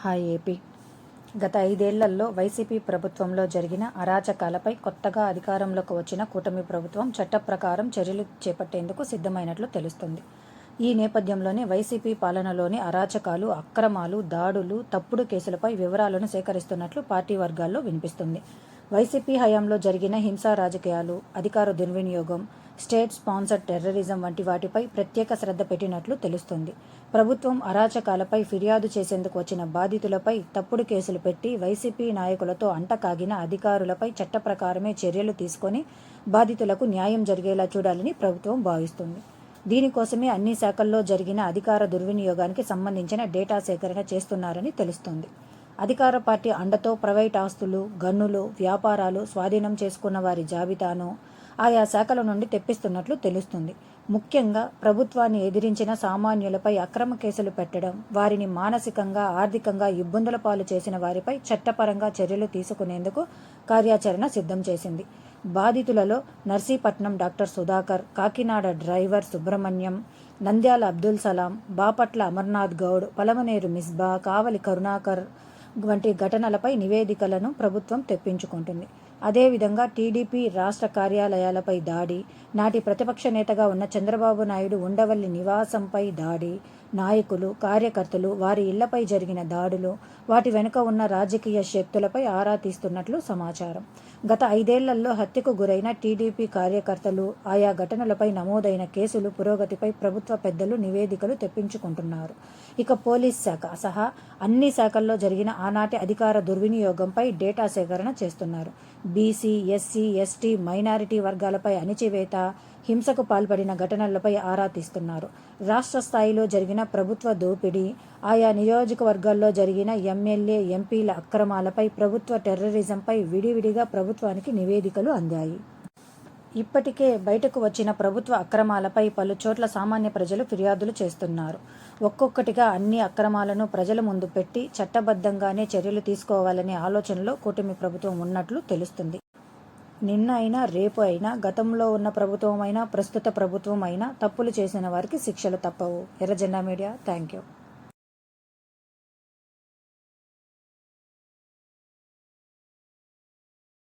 Hi AP. గత ఐదేళ్ళలో YCP ప్రభుత్వంలో జరిగిన అరాచకాలపై కొత్తగా అధికారంలోకి వచ్చిన కూటమి ప్రభుత్వం చట్ట ప్రకారం చర్యలు చేపట్టేందుకు సిద్ధమైనట్లు తెలుస్తుంది. ఈ నేపథ్యంలోనే వైసీపీ పాలనలోని అరాచకాలు అక్రమాలు దాడులు తప్పుడు కేసులపై వివరాలను సేకరిస్తున్నట్లు పార్టీ వర్గాల్లో వినిపిస్తుంది. వైసీపీ హయాంలో జరిగిన హింసా రాజకీయాలు అధికార దుర్వినియోగం స్టేట్ స్పాన్సర్డ్ టెర్రరిజం వంటి వాటిపై ప్రత్యేక శ్రద్ధ పెట్టినట్లు తెలుస్తుంది. ప్రభుత్వం అరాచకాలపై ఫిర్యాదు చేసేందుకు వచ్చిన బాధితులపై తప్పుడు కేసులు పెట్టి వైసీపీ నాయకులతో అంటకాగిన అధికారులపై చట్ట ప్రకారమే చర్యలు తీసుకొని బాధితులకు న్యాయం జరిగేలా చూడాలని ప్రభుత్వం భావిస్తుంది. దీనికోసమే అన్ని శాఖల్లో జరిగిన అధికార దుర్వినియోగానికి సంబంధించిన డేటా సేకరణ చేస్తున్నారని తెలుస్తోంది. అధికార పార్టీ అండతో ప్రైవేట్ ఆస్తులు గన్నులు వ్యాపారాలు స్వాధీనం చేసుకున్న వారి జాబితాను ఆయా శాఖల నుండి తెప్పిస్తున్నట్లు తెలుస్తుంది. ముఖ్యంగా ప్రభుత్వాన్ని ఎదిరించిన సామాన్యులపై అక్రమ కేసులు పెట్టడం వారిని మానసికంగా ఆర్థికంగా ఇబ్బందుల పాలు చేసిన వారిపై చట్టపరంగా చర్యలు తీసుకునేందుకు కార్యాచరణ సిద్ధం చేసింది. బాధితులలో నర్సీపట్నం డాక్టర్ సుధాకర్ కాకినాడ డ్రైవర్ సుబ్రహ్మణ్యం నంద్యాల అబ్దుల్ సలాం బాపట్ల అమర్నాథ్ గౌడ్ పలమనేరు మిస్బా కావలి కరుణాకర్ వంటి ఘటనలపై నివేదికలను ప్రభుత్వం తెప్పించుకుంటుంది. అదేవిధంగా టీడీపీ రాష్ట్ర కార్యాలయాలపై దాడి నాటి ప్రతిపక్ష నేతగా ఉన్న చంద్రబాబు నాయుడు ఉండవల్లి నివాసంపై దాడి నాయకులు కార్యకర్తలు వారి ఇళ్ళపై జరిగిన దాడులు వాటి వెనుక ఉన్న రాజకీయ శక్తులపై ఆరా తీస్తున్నట్లు సమాచారం. గత ఐదేళ్ళలో హత్యకు గురైన టీడీపీ కార్యకర్తలు ఆయా ఘటనలపై నమోదైన కేసులు పురోగతిపై ప్రభుత్వ పెద్దలు నివేదికలు తెప్పించుకుంటున్నారు. ఇక పోలీస్ శాఖ సహా అన్ని శాఖల్లో జరిగిన ఆనాటి అధికార దుర్వినియోగంపై డేటా సేకరణ చేస్తున్నారు. బీసీ ఎస్సీ ఎస్టీ మైనారిటీ వర్గాలపై అణిచివేత హింసకు పాల్పడిన ఘటనలపై ఆరా తీస్తున్నారు. రాష్ట్ర స్థాయిలో జరిగిన ప్రభుత్వ దోపిడీ ఆయా నియోజకవర్గాల్లో జరిగిన ఎమ్మెల్యే ఎంపీల అక్రమాలపై ప్రభుత్వ టెర్రరిజంపై విడివిడిగా ప్రభుత్వానికి నివేదికలు అందాయి. ఇప్పటికే బయటకు వచ్చిన ప్రభుత్వ అక్రమాలపై పలు చోట్ల సామాన్య ప్రజలు ఫిర్యాదులు చేస్తున్నారు. ఒక్కొక్కటిగా అన్ని అక్రమాలను ప్రజల ముందు పెట్టి చట్టబద్ధంగానే చర్యలు తీసుకోవాలనే ఆలోచనలో కూటమి ప్రభుత్వం ఉన్నట్లు తెలుస్తుంది. నిన్న అయినా రేపు అయినా గతంలో ఉన్న ప్రభుత్వం అయినా ప్రస్తుత ప్రభుత్వం అయినా తప్పులు చేసిన వారికి శిక్షలు తప్పవు. ఎర్రజెండా మీడియా థ్యాంక్ యూ